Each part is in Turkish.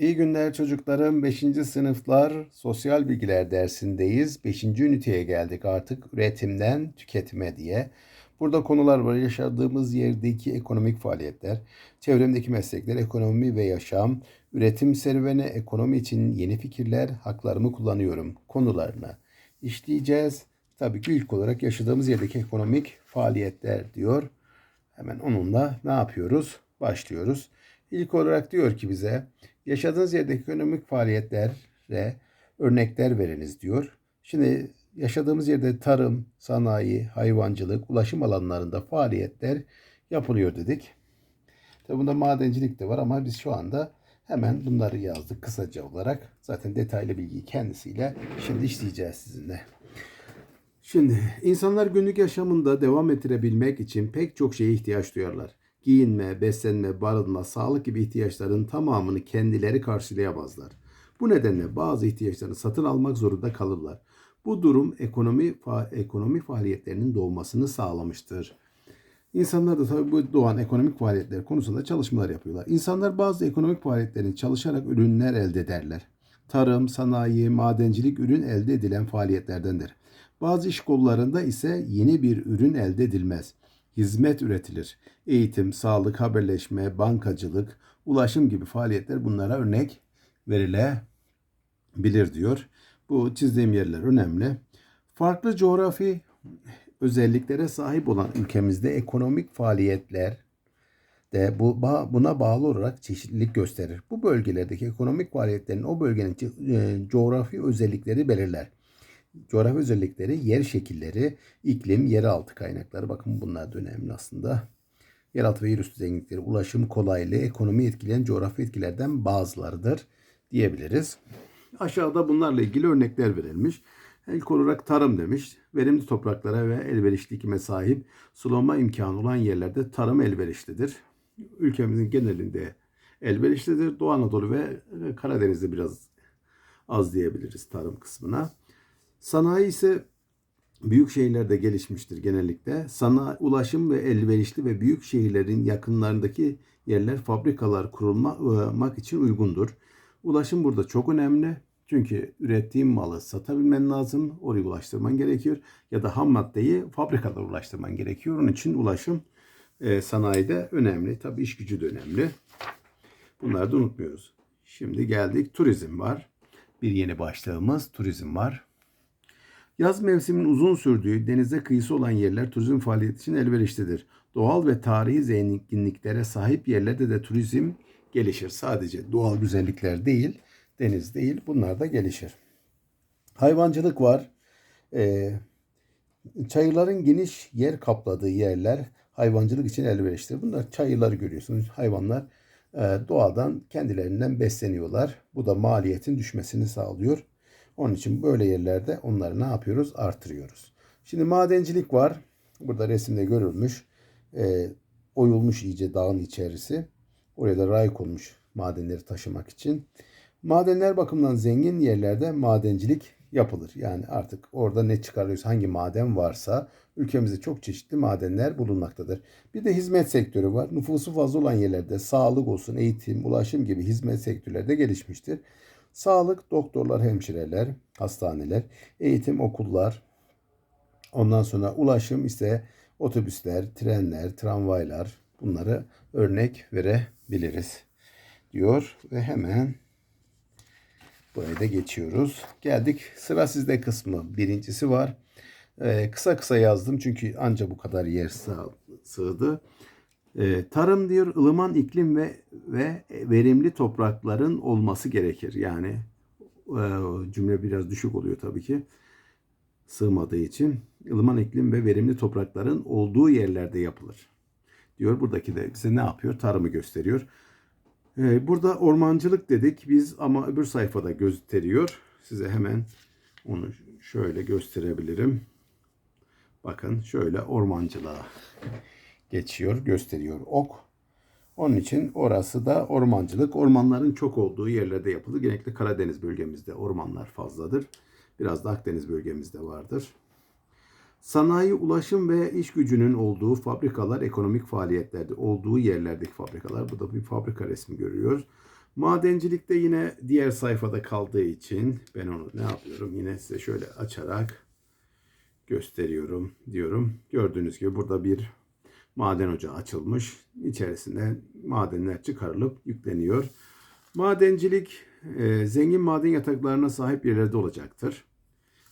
İyi günler çocuklarım. 5. sınıflar sosyal bilgiler dersindeyiz. 5. üniteye geldik artık üretimden tüketime diye. Burada konular var. Yaşadığımız yerdeki ekonomik faaliyetler, çevremdeki meslekler, ekonomi ve yaşam, üretim serüveni, ekonomi için yeni fikirler, haklarımı kullanıyorum konularını işleyeceğiz. Tabii ki ilk olarak yaşadığımız yerdeki ekonomik faaliyetler diyor. Hemen onunla ne yapıyoruz? Başlıyoruz. İlk olarak diyor ki bize yaşadığınız yerdeki ekonomik faaliyetlere örnekler veriniz diyor. Şimdi yaşadığımız yerde tarım, sanayi, hayvancılık, ulaşım alanlarında faaliyetler yapılıyor dedik. Tabi bunda madencilik de var ama biz şu anda hemen bunları yazdık kısaca olarak. Zaten detaylı bilgiyi kendisiyle şimdi işleyeceğiz sizinle. Şimdi insanlar günlük yaşamında devam ettirebilmek için pek çok şeye ihtiyaç duyarlar. Giyinme, beslenme, barınma, sağlık gibi ihtiyaçların tamamını kendileri karşılayamazlar. Bu nedenle bazı ihtiyaçlarını satın almak zorunda kalırlar. Bu durum ekonomi fa- ekonomi faaliyetlerinin doğmasını sağlamıştır. İnsanlar da tabii bu doğan ekonomik faaliyetler konusunda çalışmalar yapıyorlar. İnsanlar bazı ekonomik faaliyetlerin çalışarak ürünler elde ederler. Tarım, sanayi, madencilik ürün elde edilen faaliyetlerdendir. Bazı iş kollarında ise yeni bir ürün elde edilmez. Hizmet üretilir. Eğitim, sağlık, haberleşme, bankacılık, ulaşım gibi faaliyetler bunlara örnek verilebilir diyor. Bu çizdiğim yerler önemli. Farklı coğrafi özelliklere sahip olan ülkemizde ekonomik faaliyetler de bu buna bağlı olarak çeşitlilik gösterir. Bu bölgelerdeki ekonomik faaliyetlerin o bölgenin e, coğrafi özellikleri belirler. Coğrafi özellikleri, yer şekilleri, iklim, yeraltı kaynakları. Bakın bunlar da önemli aslında. Yeraltı ve yerüstü zenginlikleri, ulaşım kolaylığı, ekonomi etkileyen coğrafi etkilerden bazılarıdır diyebiliriz. Aşağıda bunlarla ilgili örnekler verilmiş. İlk olarak tarım demiş. Verimli topraklara ve elverişli iklime sahip sulama imkanı olan yerlerde tarım elverişlidir. Ülkemizin genelinde elverişlidir. Doğu Anadolu ve Karadeniz'de biraz az diyebiliriz tarım kısmına. Sanayi ise büyük şehirlerde gelişmiştir genellikle. Sanayi, ulaşım ve elverişli ve büyük şehirlerin yakınlarındaki yerler fabrikalar kurulmak için uygundur. Ulaşım burada çok önemli. Çünkü ürettiğin malı satabilmen lazım. Oraya ulaştırman gerekiyor. Ya da ham maddeyi fabrikalara ulaştırman gerekiyor. Onun için ulaşım e, sanayide önemli. Tabii iş gücü de önemli. Bunları da unutmuyoruz. Şimdi geldik turizm var. Bir yeni başlığımız turizm var. Yaz mevsiminin uzun sürdüğü denize kıyısı olan yerler turizm faaliyeti için elverişlidir. Doğal ve tarihi zenginliklere sahip yerlerde de turizm gelişir. Sadece doğal güzellikler değil, deniz değil bunlar da gelişir. Hayvancılık var. Ee, çayırların geniş yer kapladığı yerler hayvancılık için elverişlidir. Bunlar çayırları görüyorsunuz. Hayvanlar e, doğadan kendilerinden besleniyorlar. Bu da maliyetin düşmesini sağlıyor. Onun için böyle yerlerde onları ne yapıyoruz? Artırıyoruz. Şimdi madencilik var. Burada resimde görülmüş. E, oyulmuş iyice dağın içerisi. Oraya da ray konmuş madenleri taşımak için. Madenler bakımından zengin yerlerde madencilik yapılır. Yani artık orada ne çıkarıyorsa hangi maden varsa ülkemizde çok çeşitli madenler bulunmaktadır. Bir de hizmet sektörü var. Nüfusu fazla olan yerlerde sağlık olsun, eğitim, ulaşım gibi hizmet sektörleri de gelişmiştir. Sağlık, doktorlar, hemşireler, hastaneler, eğitim, okullar, ondan sonra ulaşım ise otobüsler, trenler, tramvaylar bunları örnek verebiliriz diyor ve hemen buraya da geçiyoruz. Geldik sıra sizde kısmı. Birincisi var. Ee, kısa kısa yazdım çünkü anca bu kadar yer sığdı. Ee, tarım diyor ılıman iklim ve ve verimli toprakların olması gerekir. Yani e, cümle biraz düşük oluyor tabii ki sığmadığı için. ılıman iklim ve verimli toprakların olduğu yerlerde yapılır. Diyor buradaki de bize ne yapıyor? Tarımı gösteriyor. Ee, burada ormancılık dedik biz ama öbür sayfada gösteriyor. Size hemen onu şöyle gösterebilirim. Bakın şöyle ormancılığa geçiyor, gösteriyor ok. Onun için orası da ormancılık. Ormanların çok olduğu yerlerde yapılır. Genellikle Karadeniz bölgemizde ormanlar fazladır. Biraz da Akdeniz bölgemizde vardır. Sanayi, ulaşım ve iş gücünün olduğu fabrikalar ekonomik faaliyetlerde olduğu yerlerdeki fabrikalar. Bu da bir fabrika resmi görüyoruz. Madencilikte yine diğer sayfada kaldığı için ben onu ne yapıyorum? Yine size şöyle açarak gösteriyorum diyorum. Gördüğünüz gibi burada bir maden ocağı açılmış. İçerisinde madenler çıkarılıp yükleniyor. Madencilik e, zengin maden yataklarına sahip yerlerde olacaktır.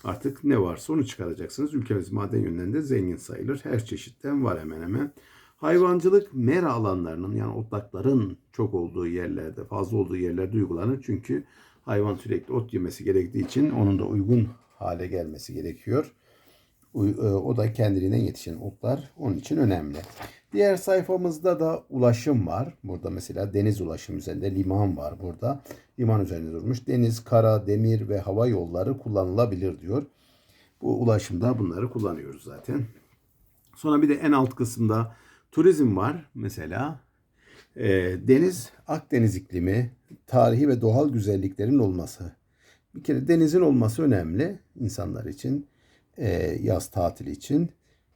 Artık ne varsa onu çıkaracaksınız. Ülkemiz maden yönünden de zengin sayılır. Her çeşitten var hemen hemen. Hayvancılık mera alanlarının yani otlakların çok olduğu yerlerde, fazla olduğu yerlerde uygulanır. Çünkü hayvan sürekli ot yemesi gerektiği için onun da uygun hale gelmesi gerekiyor. E, O da kendiliğinden yetişen otlar onun için önemli. Diğer sayfamızda da ulaşım var. Burada mesela deniz ulaşım üzerinde liman var burada. Liman üzerinde durmuş. Deniz, kara, demir ve hava yolları kullanılabilir diyor. Bu ulaşımda bunları kullanıyoruz zaten. Sonra bir de en alt kısımda turizm var mesela. Ee, deniz, Akdeniz iklimi, tarihi ve doğal güzelliklerin olması. Bir kere denizin olması önemli insanlar için, ee, yaz tatili için.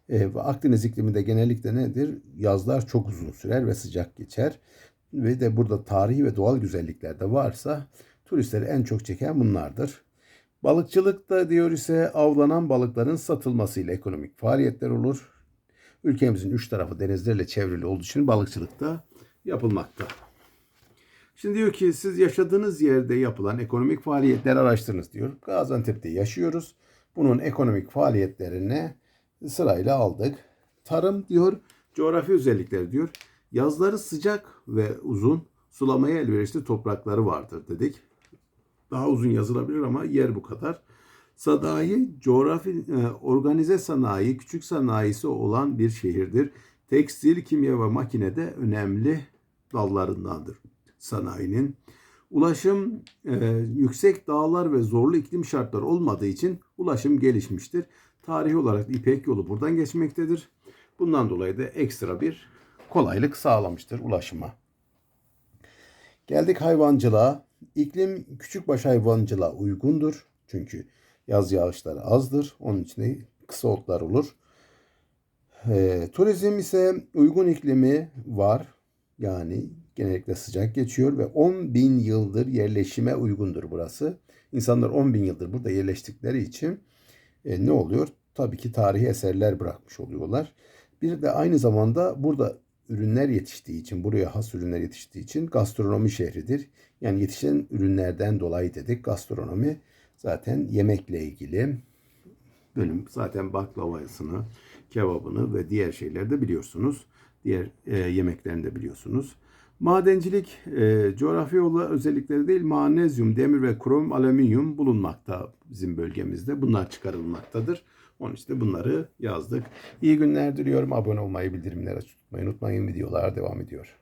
Ee, ve Akdeniz ikliminde genellikle nedir? Yazlar çok uzun sürer ve sıcak geçer. Ve de burada tarihi ve doğal güzellikler de varsa turistleri en çok çeken bunlardır. Balıkçılıkta diyor ise avlanan balıkların satılmasıyla ekonomik faaliyetler olur. Ülkemizin üç tarafı denizlerle çevrili olduğu için balıkçılıkta yapılmakta. Şimdi diyor ki siz yaşadığınız yerde yapılan ekonomik faaliyetleri araştırınız diyor. Gaziantep'te yaşıyoruz. Bunun ekonomik faaliyetlerini sırayla aldık. Tarım diyor, coğrafi özellikleri diyor. Yazları sıcak ve uzun, sulamaya elverişli toprakları vardır dedik. Daha uzun yazılabilir ama yer bu kadar. Sanayi, coğrafi, e, organize sanayi, küçük sanayisi olan bir şehirdir. Tekstil, kimya ve makine de önemli dallarındandır sanayinin. Ulaşım e, yüksek dağlar ve zorlu iklim şartları olmadığı için ulaşım gelişmiştir. Tarihi olarak İpek yolu buradan geçmektedir. Bundan dolayı da ekstra bir kolaylık sağlamıştır ulaşıma. Geldik hayvancılığa. İklim küçükbaş hayvancılığa uygundur. Çünkü yaz yağışları azdır. Onun için de kısa otlar olur. Ee, turizm ise uygun iklimi var. Yani genellikle sıcak geçiyor ve 10 bin yıldır yerleşime uygundur burası. İnsanlar 10 bin yıldır burada yerleştikleri için e, ne oluyor? Tabii ki tarihi eserler bırakmış oluyorlar. Bir de aynı zamanda burada ürünler yetiştiği için, buraya has ürünler yetiştiği için gastronomi şehridir. Yani yetişen ürünlerden dolayı dedik gastronomi zaten yemekle ilgili bölüm. Zaten baklavasını, kebabını ve diğer şeyleri de biliyorsunuz. Diğer e, yemeklerini de biliyorsunuz. Madencilik e, coğrafi yolla özellikleri değil magnezyum, demir ve krom, alüminyum bulunmakta bizim bölgemizde. Bunlar çıkarılmaktadır. Onun için de bunları yazdık. İyi günler diliyorum. Abone olmayı, bildirimleri açık tutmayı unutmayın. Videolar devam ediyor.